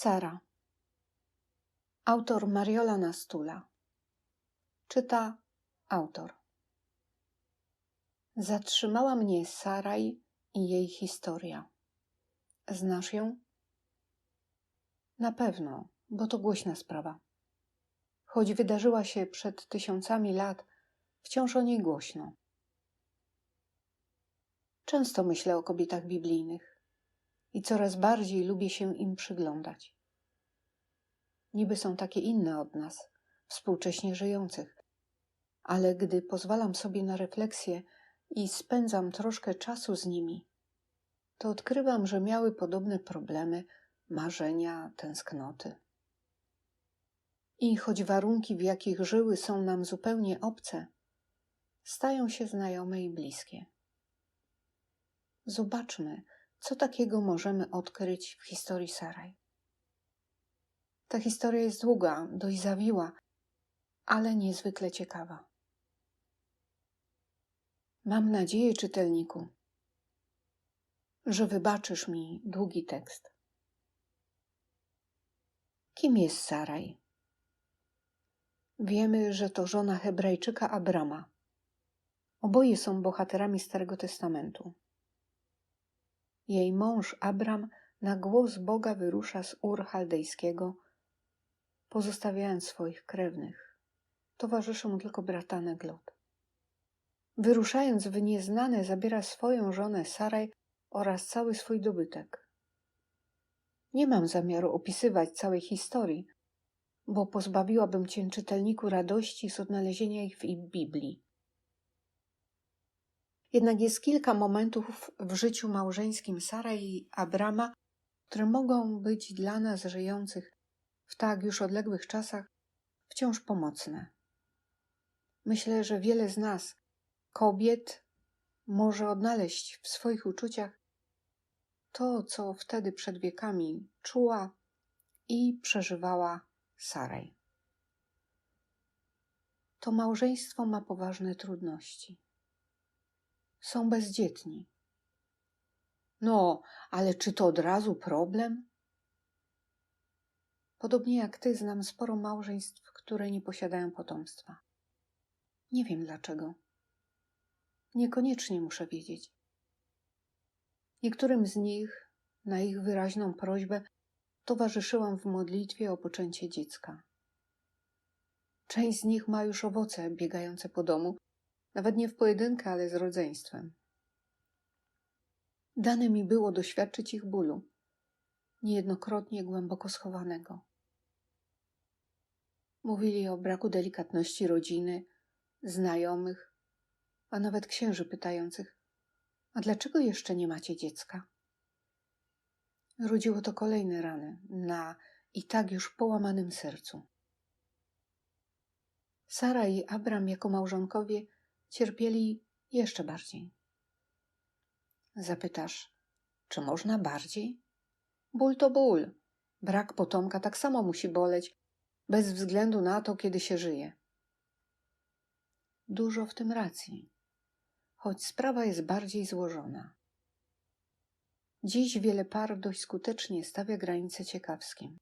Sara. Autor Mariola Nastula. Czyta autor. Zatrzymała mnie Saraj i jej historia. Znasz ją? Na pewno, bo to głośna sprawa. Choć wydarzyła się przed tysiącami lat, wciąż o niej głośno. Często myślę o kobietach biblijnych i coraz bardziej lubię się im przyglądać. Niby są takie inne od nas, współcześnie żyjących, ale gdy pozwalam sobie na refleksję i spędzam troszkę czasu z nimi, to odkrywam, że miały podobne problemy, marzenia, tęsknoty. I choć warunki, w jakich żyły, są nam zupełnie obce, stają się znajome i bliskie. Zobaczmy, co takiego możemy odkryć w historii Saraj. Ta historia jest długa, dość zawiła, ale niezwykle ciekawa. Mam nadzieję, czytelniku, że wybaczysz mi długi tekst. Kim jest Saraj? Wiemy, że to żona Hebrajczyka Abrama. Oboje są bohaterami Starego Testamentu. Jej mąż Abram na głos Boga wyrusza z Ur Chaldejskiego, pozostawiając swoich krewnych. Towarzyszy mu tylko bratanek Lot. Wyruszając w nieznane, zabiera swoją żonę Saraj oraz cały swój dobytek. Nie mam zamiaru opisywać całej historii, bo pozbawiłabym cię czytelniku radości z odnalezienia ich w Biblii. Jednak jest kilka momentów w życiu małżeńskim Sara i Abrama, które mogą być dla nas żyjących w tak już odległych czasach wciąż pomocne. Myślę, że wiele z nas, kobiet, może odnaleźć w swoich uczuciach to, co wtedy przed wiekami czuła i przeżywała Saraj. To małżeństwo ma poważne trudności są bezdzietni. No, ale czy to od razu problem? Podobnie jak ty, znam sporo małżeństw, które nie posiadają potomstwa. Nie wiem dlaczego. Niekoniecznie muszę wiedzieć. Niektórym z nich, na ich wyraźną prośbę, towarzyszyłam w modlitwie o poczęcie dziecka. Część z nich ma już owoce biegające po domu, nawet nie w pojedynkę, ale z rodzeństwem. Dane mi było doświadczyć ich bólu, niejednokrotnie głęboko schowanego. Mówili o braku delikatności rodziny, znajomych, a nawet księży pytających: A dlaczego jeszcze nie macie dziecka? Rodziło to kolejne rany na i tak już połamanym sercu. Sara i Abram jako małżonkowie cierpieli jeszcze bardziej. Zapytasz, czy można bardziej? Ból to ból. Brak potomka tak samo musi boleć, bez względu na to, kiedy się żyje. Dużo w tym racji, choć sprawa jest bardziej złożona. Dziś wiele par dość skutecznie stawia granice ciekawskim.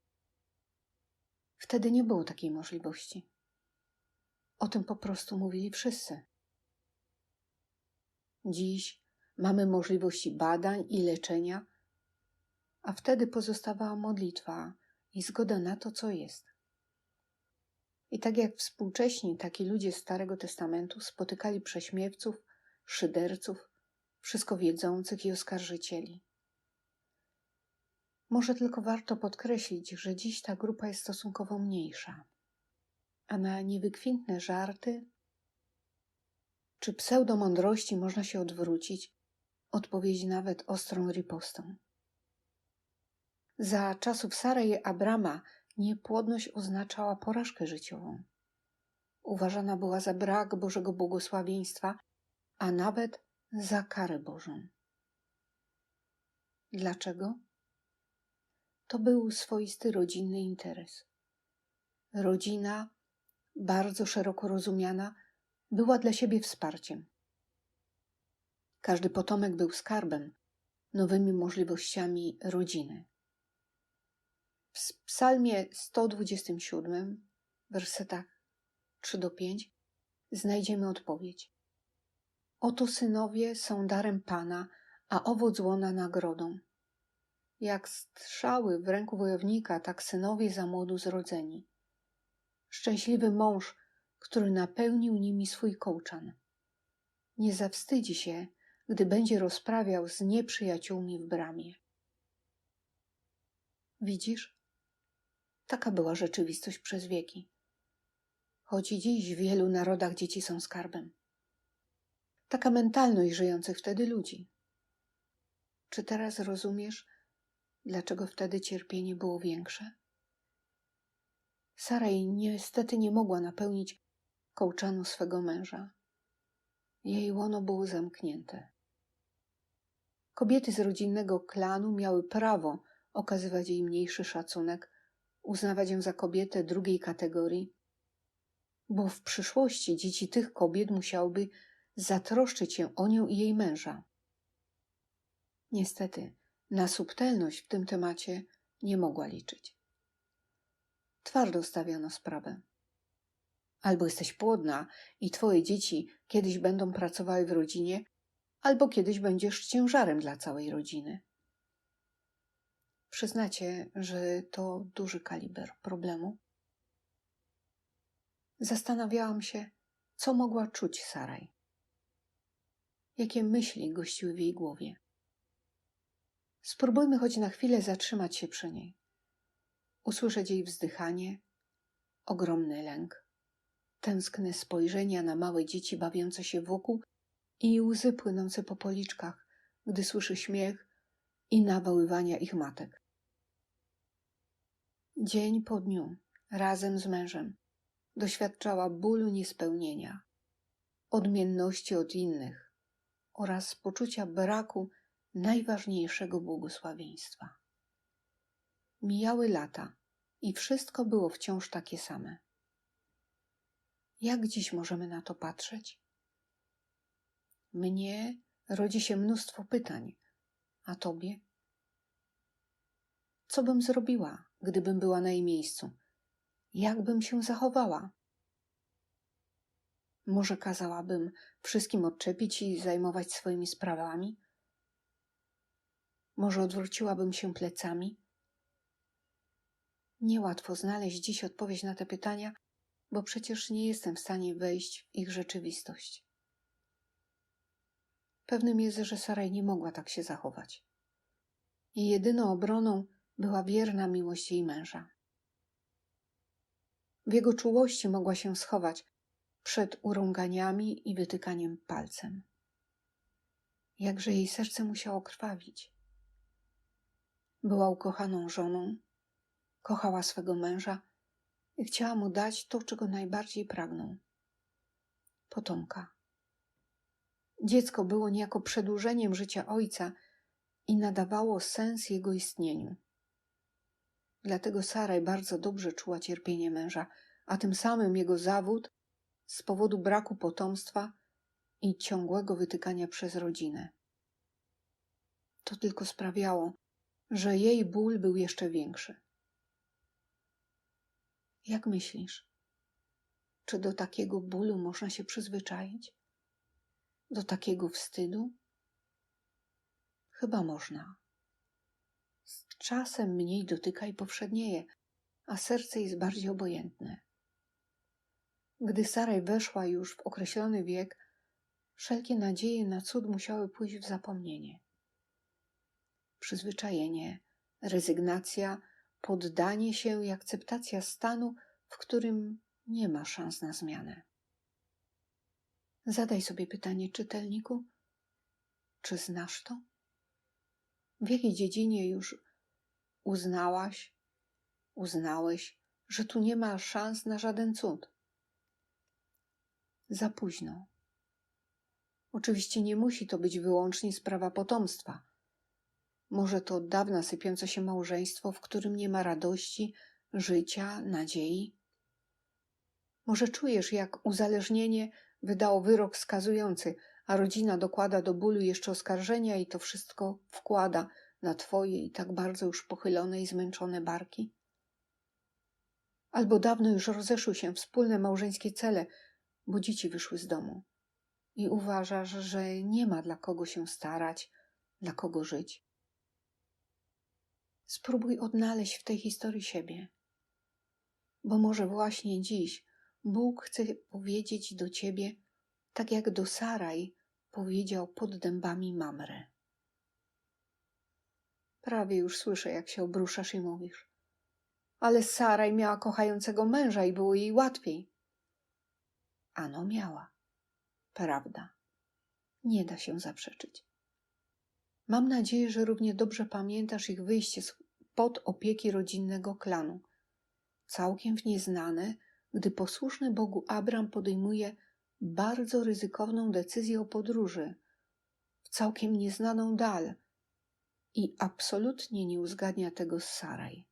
Wtedy nie było takiej możliwości. O tym po prostu mówili wszyscy. Dziś mamy możliwości badań i leczenia, a wtedy pozostawała modlitwa i zgoda na to, co jest. I tak jak współcześni taki ludzie Starego Testamentu spotykali prześmiewców, szyderców, wszystko wiedzących i oskarżycieli. Może tylko warto podkreślić, że dziś ta grupa jest stosunkowo mniejsza, a na niewykwintne żarty czy pseudomądrości można się odwrócić, odpowiedź nawet ostrą ripostą. Za czasów Sary i Abrama niepłodność oznaczała porażkę życiową. Uważana była za brak Bożego błogosławieństwa, a nawet za karę Bożą. Dlaczego? To był swoisty rodzinny interes. Rodzina, bardzo szeroko rozumiana, była dla siebie wsparciem. Każdy potomek był skarbem, nowymi możliwościami rodziny. W psalmie 127, wersetach 3 do 5, znajdziemy odpowiedź. Oto synowie są darem Pana, a owoc łona nagrodą. Jak strzały w ręku wojownika, tak synowie za młodu zrodzeni. Szczęśliwy mąż, który napełnił nimi swój kołczan. Nie zawstydzi się, gdy będzie rozprawiał z nieprzyjaciółmi w bramie. Widzisz? Taka była rzeczywistość przez wieki. Choć i dziś w wielu narodach dzieci są skarbem. Taka mentalność żyjących wtedy ludzi. Czy teraz rozumiesz, dlaczego wtedy cierpienie było większe? Saraj niestety nie mogła napełnić kołczanu swego męża. Jej łono było zamknięte. Kobiety z rodzinnego klanu miały prawo okazywać jej mniejszy szacunek, uznawać ją za kobietę drugiej kategorii, bo w przyszłości dzieci tych kobiet musiałyby zatroszczyć się o nią i jej męża. Niestety, na subtelność w tym temacie nie mogła liczyć. Twardo stawiano sprawę. Albo jesteś płodna i twoje dzieci kiedyś będą pracowały w rodzinie, albo kiedyś będziesz ciężarem dla całej rodziny. Przyznacie, że to duży kaliber problemu. Zastanawiałam się, co mogła czuć Saraj. Jakie myśli gościły w jej głowie. Spróbujmy choć na chwilę zatrzymać się przy niej. Usłyszeć jej wzdychanie, ogromny lęk, tęskne spojrzenia na małe dzieci bawiące się wokół i łzy płynące po policzkach, gdy słyszy śmiech i nawoływania ich matek. Dzień po dniu, razem z mężem, doświadczała bólu niespełnienia, odmienności od innych oraz poczucia braku najważniejszego błogosławieństwa. Mijały lata i wszystko było wciąż takie same. Jak dziś możemy na to patrzeć? Mnie rodzi się mnóstwo pytań, a tobie? Co bym zrobiła, gdybym była na jej miejscu? Jak bym się zachowała? Może kazałabym wszystkim odczepić i zajmować swoimi sprawami? Może odwróciłabym się plecami? Niełatwo znaleźć dziś odpowiedź na te pytania, bo przecież nie jestem w stanie wejść w ich rzeczywistość. Pewnym jest, że Saraj nie mogła tak się zachować. Jej jedyną obroną była wierna miłość jej męża. W jego czułości mogła się schować przed urąganiami i wytykaniem palcem. Jakże jej serce musiało krwawić. Była ukochaną żoną, kochała swego męża chciała mu dać to, czego najbardziej pragnął potomka. Dziecko było niejako przedłużeniem życia ojca i nadawało sens jego istnieniu. Dlatego Saraj bardzo dobrze czuła cierpienie męża, a tym samym jego zawód z powodu braku potomstwa i ciągłego wytykania przez rodzinę. To tylko sprawiało, że jej ból był jeszcze większy. Jak myślisz, czy do takiego bólu można się przyzwyczaić? Do takiego wstydu? Chyba można. Z czasem mniej dotyka i powszednieje, a serce jest bardziej obojętne. Gdy Saraj weszła już w określony wiek, wszelkie nadzieje na cud musiały pójść w zapomnienie. Przyzwyczajenie, rezygnacja, poddanie się i akceptacja stanu, w którym nie ma szans na zmianę. Zadaj sobie pytanie, czytelniku, czy znasz to? W jakiej dziedzinie już uznałaś, uznałeś, że tu nie ma szans na żaden cud? Za późno. Oczywiście nie musi to być wyłącznie sprawa potomstwa. Może to od dawna sypiące się małżeństwo, w którym nie ma radości, życia, nadziei. Może czujesz, jak uzależnienie wydało wyrok skazujący, a rodzina dokłada do bólu jeszcze oskarżenia i to wszystko wkłada na twoje i tak bardzo już pochylone i zmęczone barki? albo dawno już rozeszły się wspólne małżeńskie cele, bo dzieci wyszły z domu. I uważasz, że nie ma dla kogo się starać, dla kogo żyć. Spróbuj odnaleźć w tej historii siebie, bo może właśnie dziś Bóg chce powiedzieć do ciebie, tak jak do Saraj powiedział pod dębami Mamre. Prawie już słyszę, jak się obruszasz i mówisz. Ale Saraj miała kochającego męża i było jej łatwiej. Ano miała. Prawda. Nie da się zaprzeczyć. Mam nadzieję, że równie dobrze pamiętasz ich wyjście spod opieki rodzinnego klanu. Całkiem w nieznane, gdy posłuszny Bogu Abram podejmuje bardzo ryzykowną decyzję o podróży w całkiem nieznaną dal i absolutnie nie uzgadnia tego z Saraj.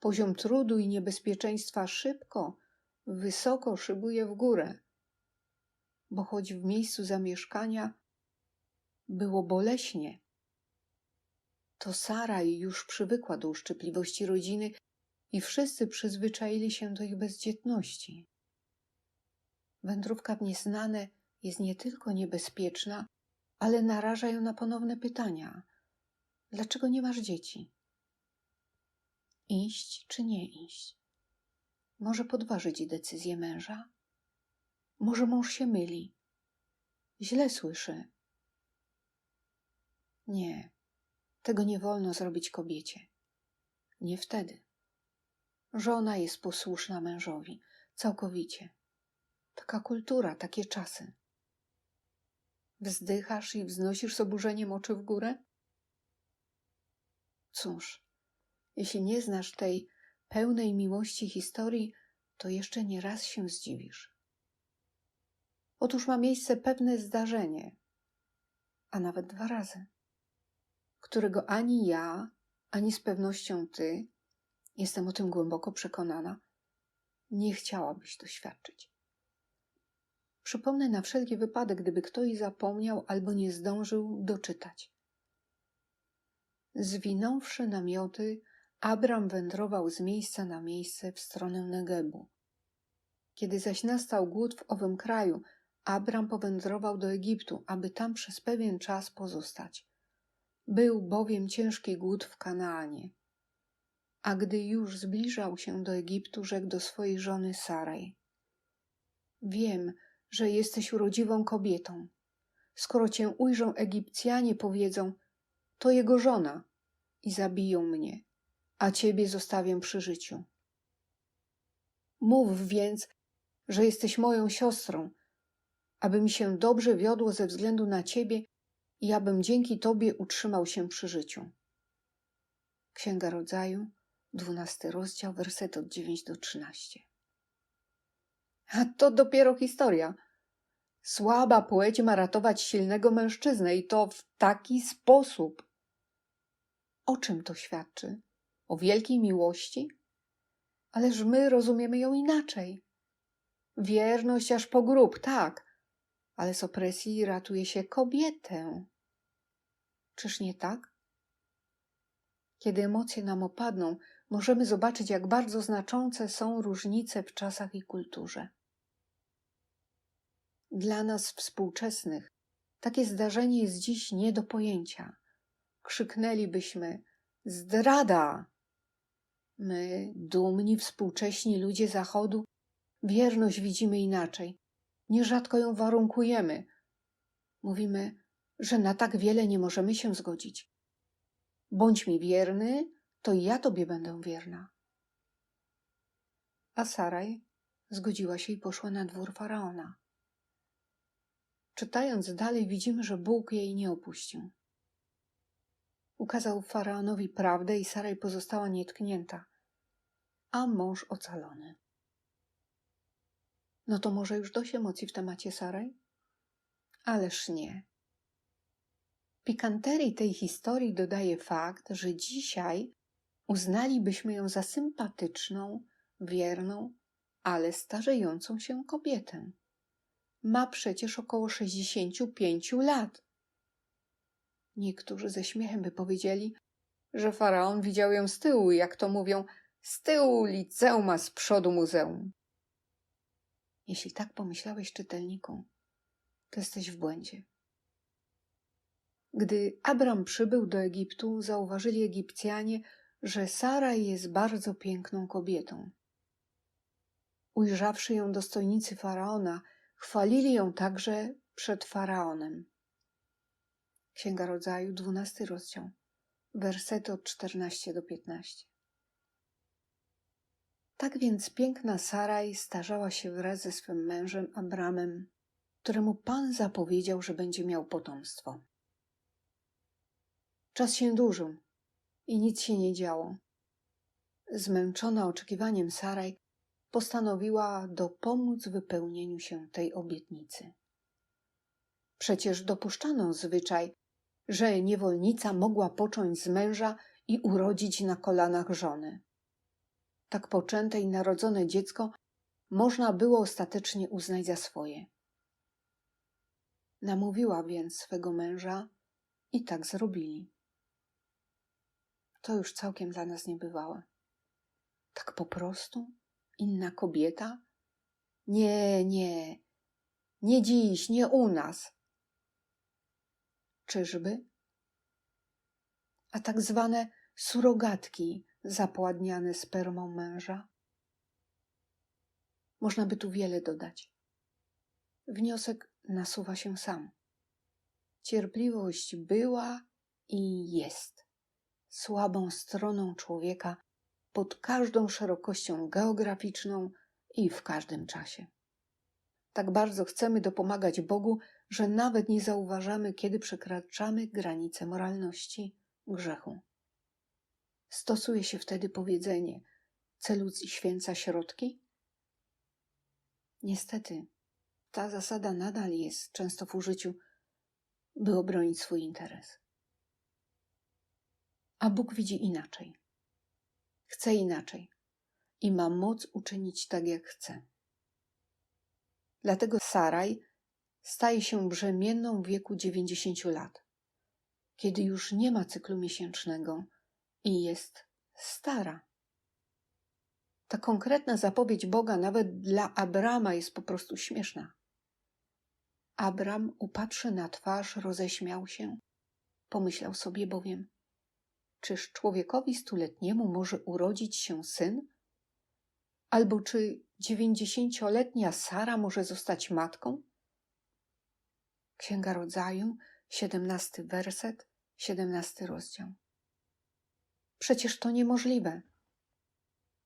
Poziom trudu i niebezpieczeństwa szybko, wysoko szybuje w górę, bo choć w miejscu zamieszkania było boleśnie, to Saraj już przywykła do uszczypliwości rodziny i wszyscy przyzwyczaili się do ich bezdzietności. Wędrówka w nieznane jest nie tylko niebezpieczna, ale naraża ją na ponowne pytania. Dlaczego nie masz dzieci? Iść czy nie iść? Może podważyć decyzję męża? Może mąż się myli? Źle słyszy. Nie, tego nie wolno zrobić kobiecie. Nie wtedy. Żona jest posłuszna mężowi, całkowicie. Taka kultura, takie czasy. Wzdychasz i wznosisz z oburzeniem oczy w górę? Cóż, jeśli nie znasz tej pełnej miłości historii, to jeszcze nie raz się zdziwisz. Otóż ma miejsce pewne zdarzenie, a nawet dwa razy, którego ani ja, ani z pewnością ty, jestem o tym głęboko przekonana, nie chciałabyś doświadczyć. Przypomnę na wszelki wypadek, gdyby ktoś zapomniał albo nie zdążył doczytać. Zwinąwszy namioty, Abram wędrował z miejsca na miejsce w stronę Negebu. Kiedy zaś nastał głód w owym kraju, Abram powędrował do Egiptu, aby tam przez pewien czas pozostać. Był bowiem ciężki głód w Kanaanie. A gdy już zbliżał się do Egiptu, rzekł do swojej żony Saraj: Wiem, że jesteś urodziwą kobietą. Skoro cię ujrzą Egipcjanie, powiedzą: To jego żona i zabiją mnie, a ciebie zostawię przy życiu. Mów więc, że jesteś moją siostrą, aby mi się dobrze wiodło ze względu na ciebie i abym dzięki tobie utrzymał się przy życiu. Księga Rodzaju, dwunasty rozdział, werset od 9 do 13. A to dopiero historia. Słaba płeć ma ratować silnego mężczyznę i to w taki sposób. O czym to świadczy? O wielkiej miłości? Ależ my rozumiemy ją inaczej. Wierność aż po grób, tak, ale z opresji ratuje się kobietę. Czyż nie tak? Kiedy emocje nam opadną, możemy zobaczyć, jak bardzo znaczące są różnice w czasach i kulturze. Dla nas współczesnych takie zdarzenie jest dziś nie do pojęcia. Krzyknęlibyśmy: Zdrada! My, dumni, współcześni ludzie Zachodu, wierność widzimy inaczej. Nierzadko ją warunkujemy. Mówimy, że na tak wiele nie możemy się zgodzić. Bądź mi wierny, to i ja tobie będę wierna. A Saraj zgodziła się i poszła na dwór faraona. Czytając dalej, widzimy, że Bóg jej nie opuścił. Ukazał faraonowi prawdę i Saraj pozostała nietknięta, a mąż ocalony. No to może już dość emocji w temacie Saraj? Ależ nie. Pikanterii tej historii dodaje fakt, że dzisiaj uznalibyśmy ją za sympatyczną, wierną, ale starzejącą się kobietę ma przecież około 65 lat. Niektórzy ze śmiechem by powiedzieli, że faraon widział ją z tyłu, jak to mówią, Z tyłu liceum, a z przodu muzeum. Jeśli tak pomyślałeś, czytelniku, to jesteś w błędzie. Gdy Abram przybył do Egiptu, zauważyli Egipcjanie, że Sara jest bardzo piękną kobietą. Ujrzawszy ją dostojnicy faraona, chwalili ją także przed faraonem. Księga Rodzaju, 12 rozdział, wersety od 14 do 15. Tak więc piękna Saraj starzała się wraz ze swym mężem Abramem, któremu Pan zapowiedział, że będzie miał potomstwo. Czas się dłużył i nic się nie działo. Zmęczona oczekiwaniem Saraj postanowiła dopomóc wypełnieniu się tej obietnicy. Przecież dopuszczano zwyczaj, że niewolnica mogła począć z męża i urodzić na kolanach żony. Tak poczęte i narodzone dziecko można było ostatecznie uznać za swoje. Namówiła więc swego męża i tak zrobili. To już całkiem dla nas niebywałe. Tak po prostu? Inna kobieta? Nie, nie, nie dziś, nie u nas. Czyżby? A tak zwane surogatki zapładniane spermą męża? Można by tu wiele dodać. Wniosek nasuwa się sam. Cierpliwość była i jest słabą stroną człowieka pod każdą szerokością geograficzną i w każdym czasie. Tak bardzo chcemy dopomagać Bogu, że nawet nie zauważamy, kiedy przekraczamy granice moralności grzechu. Stosuje się wtedy powiedzenie: celu święca środki? Niestety, ta zasada nadal jest często w użyciu, by obronić swój interes. A Bóg widzi inaczej. Chce inaczej i ma moc uczynić tak, jak chce. Dlatego Saraj staje się brzemienną w wieku 90 lat, kiedy już nie ma cyklu miesięcznego i jest stara. Ta konkretna zapowiedź Boga nawet dla Abrama jest po prostu śmieszna. Abram upatrzy na twarz, roześmiał się. Pomyślał sobie bowiem, czyż człowiekowi stuletniemu może urodzić się syn? Albo czy dziewięćdziesięcioletnia Sara może zostać matką? Księga Rodzaju, siedemnasty werset, siedemnasty rozdział. Przecież to niemożliwe.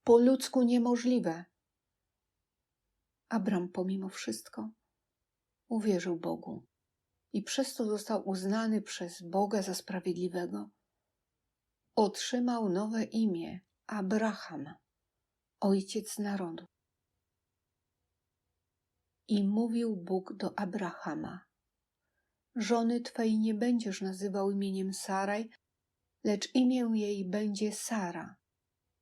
Po ludzku niemożliwe. Abram pomimo wszystko uwierzył Bogu i przez to został uznany przez Boga za sprawiedliwego. Otrzymał nowe imię Abraham, ojciec narodu. I mówił Bóg do Abrahama: Żony twej nie będziesz nazywał imieniem Saraj, lecz imię jej będzie Sara.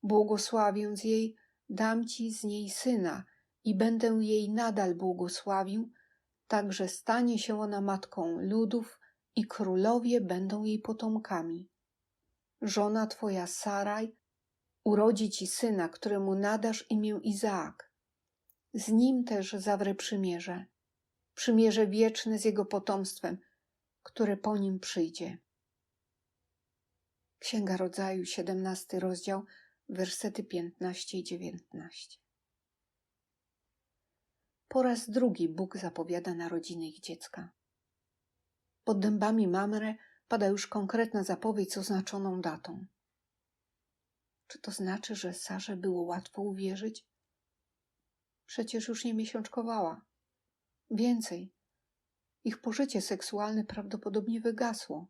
Błogosławiąc jej, dam ci z niej syna i będę jej nadal błogosławił, tak że stanie się ona matką ludów i królowie będą jej potomkami. Żona twoja Saraj urodzi ci syna, któremu nadasz imię Izaak. Z nim też zawrę przymierze, przymierze wieczne z jego potomstwem, które po nim przyjdzie. Księga Rodzaju, 17 rozdział, wersety 15 i 19. Po raz drugi Bóg zapowiada narodziny ich dziecka. Pod dębami Mamre pada już konkretna zapowiedź z oznaczoną datą. Czy to znaczy, że Sarze było łatwo uwierzyć? Przecież już nie miesiączkowała. Więcej, ich pożycie seksualne prawdopodobnie wygasło.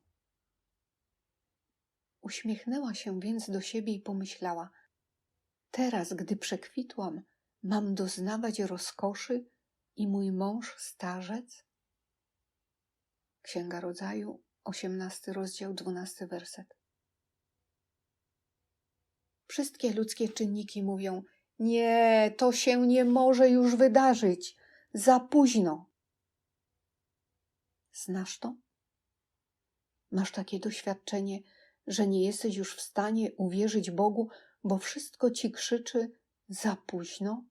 Uśmiechnęła się więc do siebie i pomyślała: Teraz, gdy przekwitłam, mam doznawać rozkoszy i mój mąż starzec? Księga Rodzaju, 18 rozdział, 12 werset. Wszystkie ludzkie czynniki mówią: Nie, to się nie może już wydarzyć. Za późno. Znasz to? Masz takie doświadczenie, że nie jesteś już w stanie uwierzyć Bogu, bo wszystko ci krzyczy za późno?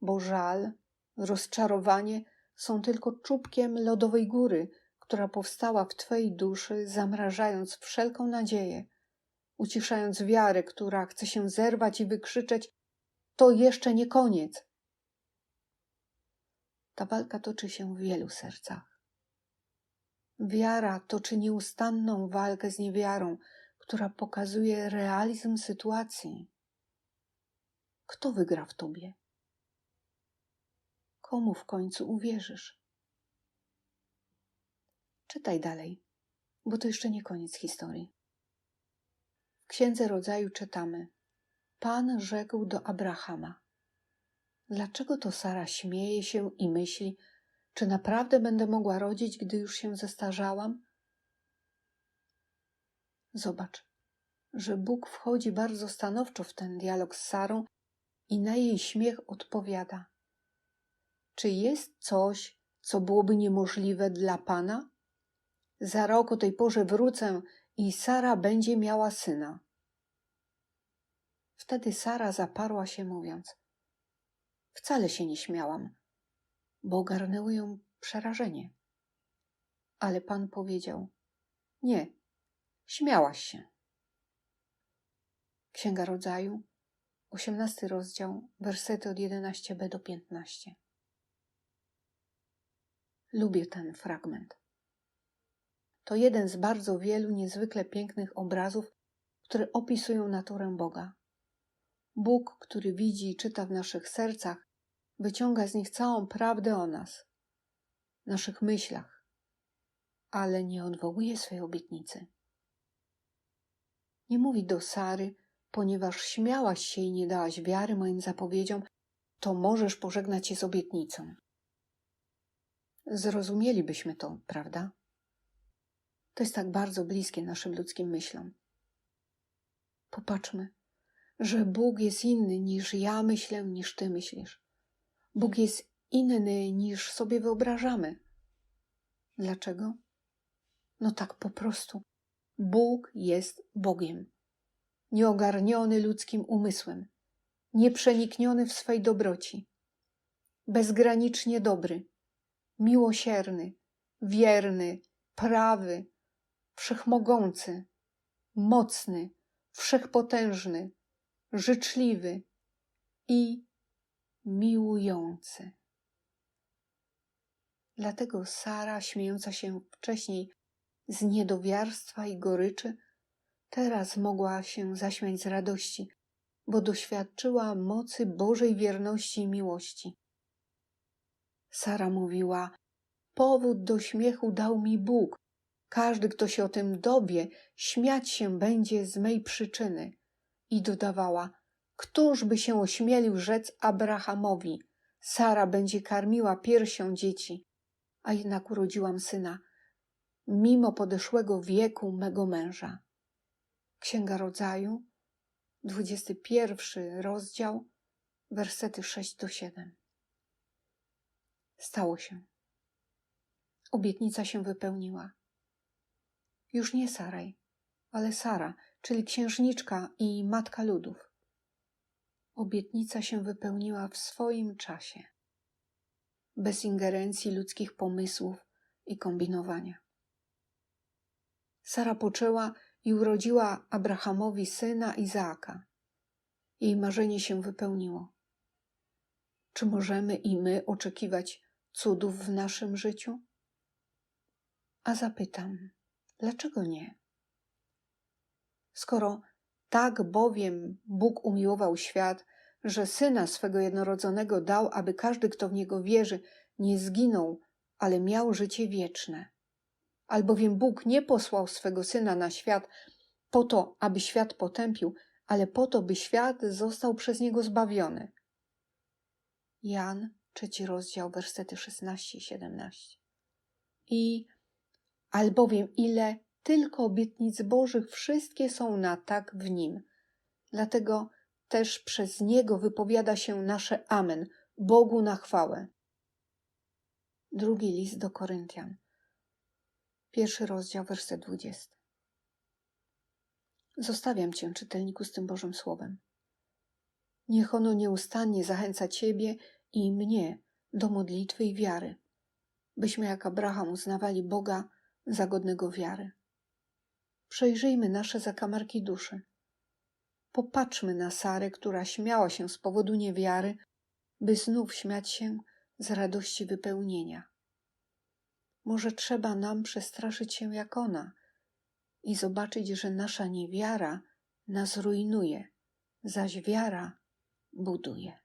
Bo żal, rozczarowanie są tylko czubkiem lodowej góry, która powstała w Twej duszy, zamrażając wszelką nadzieję, uciszając wiarę, która chce się zerwać i wykrzyczeć: To jeszcze nie koniec. Ta walka toczy się w wielu sercach. Wiara toczy nieustanną walkę z niewiarą, która pokazuje realizm sytuacji. Kto wygra w tobie? Komu w końcu uwierzysz? Czytaj dalej, bo to jeszcze nie koniec historii. W Księdze Rodzaju czytamy: Pan rzekł do Abrahama: Dlaczego to Sara śmieje się i myśli, czy naprawdę będę mogła rodzić, gdy już się zestarzałam? Zobacz, że Bóg wchodzi bardzo stanowczo w ten dialog z Sarą i na jej śmiech odpowiada: Czy jest coś, co byłoby niemożliwe dla Pana? Za rok o tej porze wrócę i Sara będzie miała syna. Wtedy Sara zaparła się, mówiąc: Wcale się nie śmiałam, bo ogarnęło ją przerażenie. Ale Pan powiedział: Nie, śmiałaś się. Księga Rodzaju, 18 rozdział, wersety od 11b do 15. Lubię ten fragment. To jeden z bardzo wielu niezwykle pięknych obrazów, które opisują naturę Boga. Bóg, który widzi i czyta w naszych sercach, wyciąga z nich całą prawdę o nas, naszych myślach, ale nie odwołuje swej obietnicy. Nie mówi do Sary, ponieważ śmiałaś się i nie dałaś wiary moim zapowiedziom, to możesz pożegnać się z obietnicą. Zrozumielibyśmy to, prawda? To jest tak bardzo bliskie naszym ludzkim myślom. Popatrzmy, że Bóg jest inny niż ja myślę, niż ty myślisz. Bóg jest inny niż sobie wyobrażamy. Dlaczego? No tak po prostu. Bóg jest Bogiem, nieogarniony ludzkim umysłem, nieprzenikniony w swej dobroci, bezgranicznie dobry, miłosierny, wierny, prawy, wszechmogący, mocny, wszechpotężny, życzliwy. I miłujący. Dlatego Sara, śmiejąca się wcześniej z niedowiarstwa i goryczy, teraz mogła się zaśmiać z radości, bo doświadczyła mocy Bożej wierności i miłości. Sara mówiła: Powód do śmiechu dał mi Bóg. Każdy, kto się o tym dowie, śmiać się będzie z mej przyczyny. I dodawała: Któż by się ośmielił rzec Abrahamowi? Sara będzie karmiła piersią dzieci, a jednak urodziłam syna, mimo podeszłego wieku mego męża. Księga Rodzaju, 21 rozdział, wersety 6 do 7. Stało się. Obietnica się wypełniła. Już nie Saraj, ale Sara, czyli księżniczka i matka ludów. Obietnica się wypełniła w swoim czasie, bez ingerencji ludzkich pomysłów i kombinowania. Sara poczęła i urodziła Abrahamowi syna Izaaka. Jej marzenie się wypełniło. Czy możemy i my oczekiwać cudów w naszym życiu? A zapytam, dlaczego nie? Skoro tak bowiem Bóg umiłował świat, że syna swego jednorodzonego dał, aby każdy, kto w niego wierzy, nie zginął, ale miał życie wieczne. Albowiem Bóg nie posłał swego syna na świat po to, aby świat potępił, ale po to, by świat został przez niego zbawiony. Jan, trzeci rozdział, wersety 16 i 17. I albowiem ile tylko obietnic Bożych wszystkie są na tak w nim. Dlatego też przez niego wypowiada się nasze Amen, Bogu na chwałę. Drugi list do Koryntian, pierwszy rozdział, werset 20. Zostawiam Cię, czytelniku, z tym Bożym Słowem. Niech ono nieustannie zachęca Ciebie i mnie do modlitwy i wiary, byśmy jak Abraham uznawali Boga za godnego wiary. Przejrzyjmy nasze zakamarki duszy. Popatrzmy na Sarę, która śmiała się z powodu niewiary, by znów śmiać się z radości wypełnienia. Może trzeba nam przestraszyć się jak ona i zobaczyć, że nasza niewiara nas rujnuje, zaś wiara buduje.